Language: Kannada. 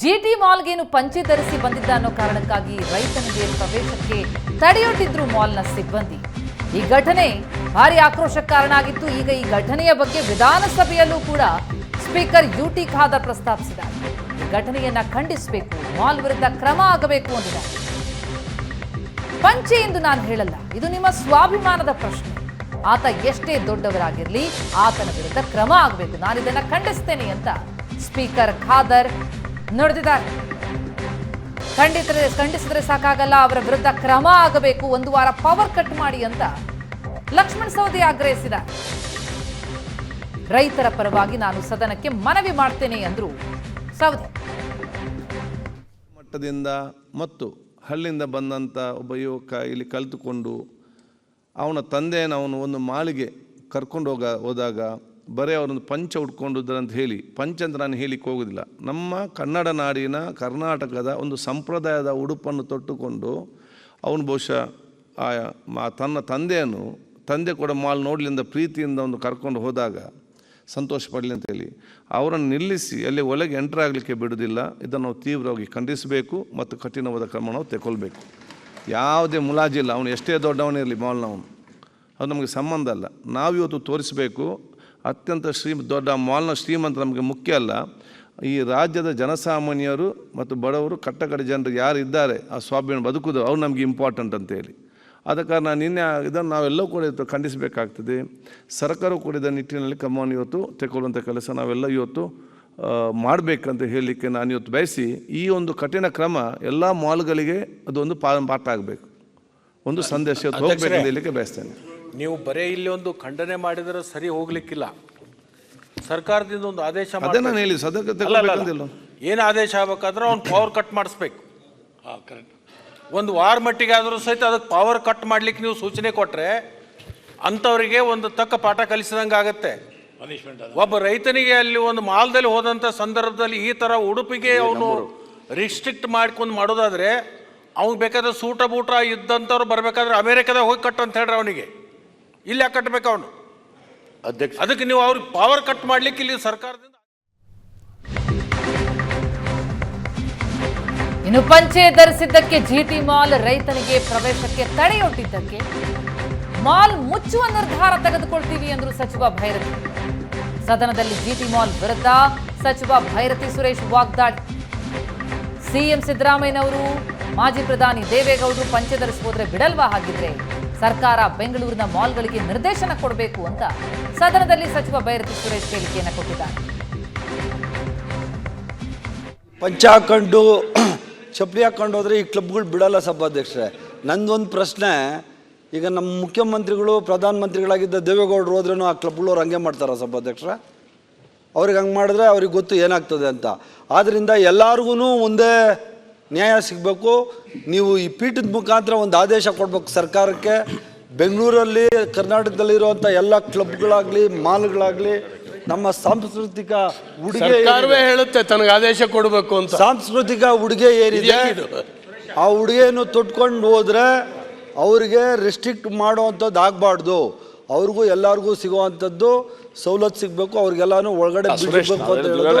ಜಿಟಿ ಮಾಲ್ಗೇನು ಪಂಚೆ ಧರಿಸಿ ಬಂದಿದ್ದ ಅನ್ನೋ ಕಾರಣಕ್ಕಾಗಿ ರೈತನಿಗೆ ಪ್ರವೇಶಕ್ಕೆ ತಡೆಯೊಡ್ಡಿದ್ರು ಮಾಲ್ನ ಸಿಬ್ಬಂದಿ. ಈ ಘಟನೆ ಭಾರಿ ಆಕ್ರೋಶಕ್ಕೆ ಕಾರಣ ಆಗಿತ್ತು. ಈಗ ಈ ಘಟನೆಯ ಬಗ್ಗೆ ವಿಧಾನಸಭೆಯಲ್ಲೂ ಕೂಡ ಸ್ಪೀಕರ್ ಯುಟಿ ಖಾದರ್ ಪ್ರಸ್ತಾಪಿಸಿದ್ದಾರೆ. ಈ ಘಟನೆಯನ್ನ ಖಂಡಿಸಬೇಕು. ಮಾಲ್ ವಿರುದ್ಧ ಕ್ರಮ ಆಗಬೇಕು ಅಂದಿದ್ದಾರೆ. ಪಂಚೆ ಎಂದು ನಾನು ಹೇಳಲ್ಲ. ಇದು ನಿಮ್ಮ ಸ್ವಾಭಿಮಾನದ ಪ್ರಶ್ನೆ. ಆತ ಎಷ್ಟೇ ದೊಡ್ಡವರಾಗಿರಲಿ, ಆತನ ವಿರುದ್ಧ ಕ್ರಮ ಆಗಬೇಕು. ನಾನು ಇದನ್ನ ಖಂಡಿಸ್ತೇನೆ ಅಂತ ಸ್ಪೀಕರ್ ಖಾದರ್ ನುಡಿದಿದ್ದಾರೆ ಖಂಡಿತರೆ, ಖಂಡಿಸಿದ್ರೆ ಸಾಕಾಗಲ್ಲ, ಅವರ ವಿರುದ್ಧ ಕ್ರಮ ಆಗಬೇಕು, ಒಂದು ವಾರ ಪವರ್ ಕಟ್ ಮಾಡಿ ಅಂತ ಲಕ್ಷ್ಮಣ್ ಸವದಿ ಆಗ್ರಹಿಸಿದ. ರೈತರ ಪರವಾಗಿ ನಾನು ಸದನಕ್ಕೆ ಮನವಿ ಮಾಡ್ತೇನೆ ಎಂದರು ಸವದಿ. ಮಟ್ಟದಿಂದ ಮತ್ತು ಹಳ್ಳಿಯಿಂದ ಬಂದಂಥ ಒಬ್ಬ ಯುವಕ ಇಲ್ಲಿ ಕಲಿತುಕೊಂಡು ಅವನ ತಂದೆಯನ್ನು ಅವನು ಒಂದು ಮಾಳಿಗೆ ಕರ್ಕೊಂಡು ಹೋಗ, ಹೋದಾಗ ಬರೀ ಅವರೊಂದು ಪಂಚ ಅಂತ ಹೇಳಿ, ಪಂಚ ಅಂತ ನಾನು ಹೇಳಿಕ್ಕೆ ಹೋಗೋದಿಲ್ಲ. ನಮ್ಮ ಕನ್ನಡ ನಾಡಿನ ಕರ್ನಾಟಕದ ಒಂದು ಸಂಪ್ರದಾಯದ ಉಡುಪನ್ನು ತೊಟ್ಟುಕೊಂಡು ಅವನು ಬಹುಶಃ ಆ ತನ್ನ ತಂದೆಯನ್ನು, ತಂದೆ ಕೂಡ ಮಾಲ್ ನೋಡಲಿಂದ ಪ್ರೀತಿಯಿಂದ ಒಂದು ಕರ್ಕೊಂಡು ಹೋದಾಗ ಸಂತೋಷ ಪಡಲಿ ಅಂತೇಳಿ ಅವರನ್ನು ನಿಲ್ಲಿಸಿ ಅಲ್ಲಿ ಒಳಗೆ ಎಂಟರ್ ಆಗಲಿಕ್ಕೆ ಬಿಡೋದಿಲ್ಲ ಇದನ್ನು ನಾವು ತೀವ್ರವಾಗಿ ಖಂಡಿಸಬೇಕು ಮತ್ತು ಕಠಿಣವಾದ ಕ್ರಮ ನಾವು ತಗೊಳ್ಬೇಕು ಯಾವುದೇ ಮುಲಾಜಿಲ್ಲ, ಅವನು ಎಷ್ಟೇ ದೊಡ್ಡವನಿರಲಿ ಮಾಲ್ನವನು. ಅದು ನಮಗೆ ಸಂಬಂಧ ಅಲ್ಲ. ನಾವಿವತ್ತು ತೋರಿಸಬೇಕು ಅತ್ಯಂತ ಶ್ರೀ ದೊಡ್ಡ ಮಾಲ್ನ ಶ್ರೀಮಂತ ನಮಗೆ ಮುಖ್ಯ ಅಲ್ಲ. ಈ ರಾಜ್ಯದ ಜನಸಾಮಾನ್ಯರು ಮತ್ತು ಬಡವರು ಕಟ್ಟಕಡೆ ಜನರು ಯಾರು ಇದ್ದಾರೆ ಆ ಸ್ವಾಭಿಮಾನ ಬದುಕುದು ಅವ್ರು ನಮಗೆ ಇಂಪಾರ್ಟೆಂಟ್ ಅಂತೇಳಿ ಆದ ಕಾರಣ ನಿನ್ನೆ ಇದನ್ನು ನಾವೆಲ್ಲವೂ ಕೂಡ ಇವತ್ತು ಖಂಡಿಸಬೇಕಾಗ್ತದೆ. ಸರ್ಕಾರವು ಕೂಡ ಇದರ ನಿಟ್ಟಿನಲ್ಲಿ ಕ್ರಮವನ್ನು ಇವತ್ತು ತೆಗೊಳ್ಳುವಂಥ ಕೆಲಸ ನಾವೆಲ್ಲ ಇವತ್ತು ಮಾಡಬೇಕಂತ ಹೇಳಲಿಕ್ಕೆ ನಾನು ಇವತ್ತು ಬಯಸಿ ಈ ಒಂದು ಕಠಿಣ ಕ್ರಮ ಎಲ್ಲ ಮಾಲ್ಗಳಿಗೆ ಅದೊಂದು ಪಾ ಪಾಠ ಆಗಬೇಕು. ಒಂದು ಸಂದೇಶ ಇವತ್ತು ಅಂತ ಹೇಳಲಿಕ್ಕೆ ಬಯಸ್ತೇನೆ. ನೀವು ಬರೇ ಇಲ್ಲಿ ಒಂದು ಖಂಡನೆ ಮಾಡಿದರೆ ಸರಿ ಹೋಗ್ಲಿಕ್ಕಿಲ್ಲ. ಸರ್ಕಾರದಿಂದ ಒಂದು ಆದೇಶ ಅದೇ. ನಾನು ಹೇಳಿ ಸದಕ್ಕೆ. ಏನು ಆದೇಶ ಆಗ್ಬೇಕಾದ್ರೆ ಅವ್ನು ಪವರ್ ಕಟ್ ಮಾಡಿಸ್ಬೇಕು. ಒಂದು ವಾರ ಮಟ್ಟಿಗೆ ಆದರೂ ಸಹಿತ ಅದಕ್ಕೆ ಪವರ್ ಕಟ್ ಮಾಡ್ಲಿಕ್ಕೆ ನೀವು ಸೂಚನೆ ಕೊಟ್ಟರೆ ಅಂಥವರಿಗೆ ಒಂದು ತಕ್ಕ ಪಾಠ ಕಲಿಸಿದಂಗೆ ಆಗತ್ತೆ. ಒಬ್ಬ ರೈತನಿಗೆ ಅಲ್ಲಿ ಒಂದು ಮಾಲ್ದಲ್ಲಿ ಹೋದಂಥ ಸಂದರ್ಭದಲ್ಲಿ ಈ ಥರ ಉಡುಪಿಗೆ ಅವನು ರಿಸ್ಟ್ರಿಕ್ಟ್ ಮಾಡ್ಕೊಂಡು ಮಾಡೋದಾದ್ರೆ ಅವ್ನಿಗೆ ಬೇಕಾದ್ರೆ ಸೂಟ ಬೂಟ ಇದ್ದಂಥವ್ರು ಬರಬೇಕಾದ್ರೆ ಅಮೇರಿಕಾದಾಗ ಹೋಗಿ ಕಟ್ಟು ಅಂತ ಹೇಳ್ರಿ ಅವನಿಗೆ. ಇಲ್ಲಿ ಯಾಕೆ ಕಟ್ಟಬೇಕು ಅವನು? ಅಧ್ಯಕ್ಷ ಅದಕ್ಕೆ ನೀವು ಅವ್ರಿಗೆ ಪವರ್ ಕಟ್ ಮಾಡ್ಲಿಕ್ಕೆ ಇಲ್ಲಿ ಸರ್ಕಾರದಿಂದ ಇನ್ನು ಪಂಚೆ ಧರಿಸಿದ್ದಕ್ಕೆ ಜಿಟಿ ಮಾಲ್ ರೈತನಿಗೆ ಪ್ರವೇಶಕ್ಕೆ ತಡೆಯೊಡ್ಡಿದ್ದಕ್ಕೆ ಮಾಲ್ ಮುಚ್ಚುವ ನಿರ್ಧಾರ ತೆಗೆದುಕೊಳ್ತೀವಿ ಎಂದರು ಸಚಿವ ಭೈರತಿ. ಸದನದಲ್ಲಿ ಜಿಟಿ ಮಾಲ್ ವಿರುದ್ಧ ಸಚಿವ ಭೈರತಿ ಸುರೇಶ್ ವಾಗ್ದಾಳಿ. ಸಿಎಂ ಸಿದ್ದರಾಮಯ್ಯನವರು ಮಾಜಿ ಪ್ರಧಾನಿ ದೇವೇಗೌಡರು ಪಂಚೆ ಧರಿಸಿ ಹೋದ್ರೆ ಬಿಡಲ್ವಾ ಹಾಗಿದ್ರೆ? ಸರ್ಕಾರ ಬೆಂಗಳೂರಿನ ಮಾಲ್ಗಳಿಗೆ ನಿರ್ದೇಶನ ಕೊಡಬೇಕು ಅಂತ ಸದನದಲ್ಲಿ ಸಚಿವ ಬೈರತಿ ಸುರೇಶ್ ಹೇಳಿಕೆಯನ್ನು ಕೊಟ್ಟಿದ್ದಾರೆ. ಪಂಚ ಹಾಕೊಂಡು, ಚಪ್ಪಲಿ ಹಾಕೊಂಡು ಹೋದ್ರೆ ಈ ಕ್ಲಬ್ಗಳು ಬಿಡಲ್ಲ ಸಭಾಧ್ಯಕ್ಷರೇ. ನಂದೊಂದು ಪ್ರಶ್ನೆ, ಈಗ ನಮ್ಮ ಮುಖ್ಯಮಂತ್ರಿಗಳು, ಪ್ರಧಾನಮಂತ್ರಿಗಳಾಗಿದ್ದ ದೇವೇಗೌಡರು ಹೋದ್ರೂ ಆ ಕ್ಲಬ್ಗಳವ್ರು ಹಂಗೆ ಮಾಡ್ತಾರ ಸಭಾಧ್ಯಕ್ಷರ? ಅವ್ರಿಗೆ ಹಂಗೆ ಮಾಡಿದ್ರೆ ಅವ್ರಿಗೆ ಗೊತ್ತು ಏನಾಗ್ತದೆ ಅಂತ. ಆದ್ದರಿಂದ ಎಲ್ಲರಿಗೂ ಒಂದೇ ನ್ಯಾಯ ಸಿಗಬೇಕು. ನೀವು ಈ ಪೀಠದ ಮುಖಾಂತರ ಒಂದು ಆದೇಶ ಕೊಡಬೇಕು ಸರ್ಕಾರಕ್ಕೆ. ಬೆಂಗಳೂರಲ್ಲಿ ಕರ್ನಾಟಕದಲ್ಲಿರುವಂಥ ಎಲ್ಲ ಕ್ಲಬ್ಗಳಾಗಲಿ ಮಾಲ್ಗಳಾಗಲಿ ನಮ್ಮ ಸಾಂಸ್ಕೃತಿಕ ಉಡುಗೆ ಸರ್ಕಾರವೇ ಹೇಳುತ್ತೆ ತನಗೆ ಆದೇಶ ಕೊಡಬೇಕು ಅಂತ. ಸಾಂಸ್ಕೃತಿಕ ಉಡುಗೆ ಏನಿದೆ? ಆ ಉಡುಗೆಯನ್ನು ತೊಟ್ಕೊಂಡು ಹೋದರೆ ಅವರಿಗೆ ರೆಸ್ಟ್ರಿಕ್ಟ್ ಮಾಡುವಂಥದ್ದು ಆಗಬಾರ್ದು. ಅವ್ರಿಗೂ ಎಲ್ಲರಿಗೂ ಸಿಗುವಂಥದ್ದು ಸವಲತ್ತು ಸಿಗಬೇಕು ಅವ್ರಿಗೆಲ್ಲನೂ ಒಳಗಡೆ ಬಿಡಬೇಕು ಅಂತ ಹೇಳೋದು.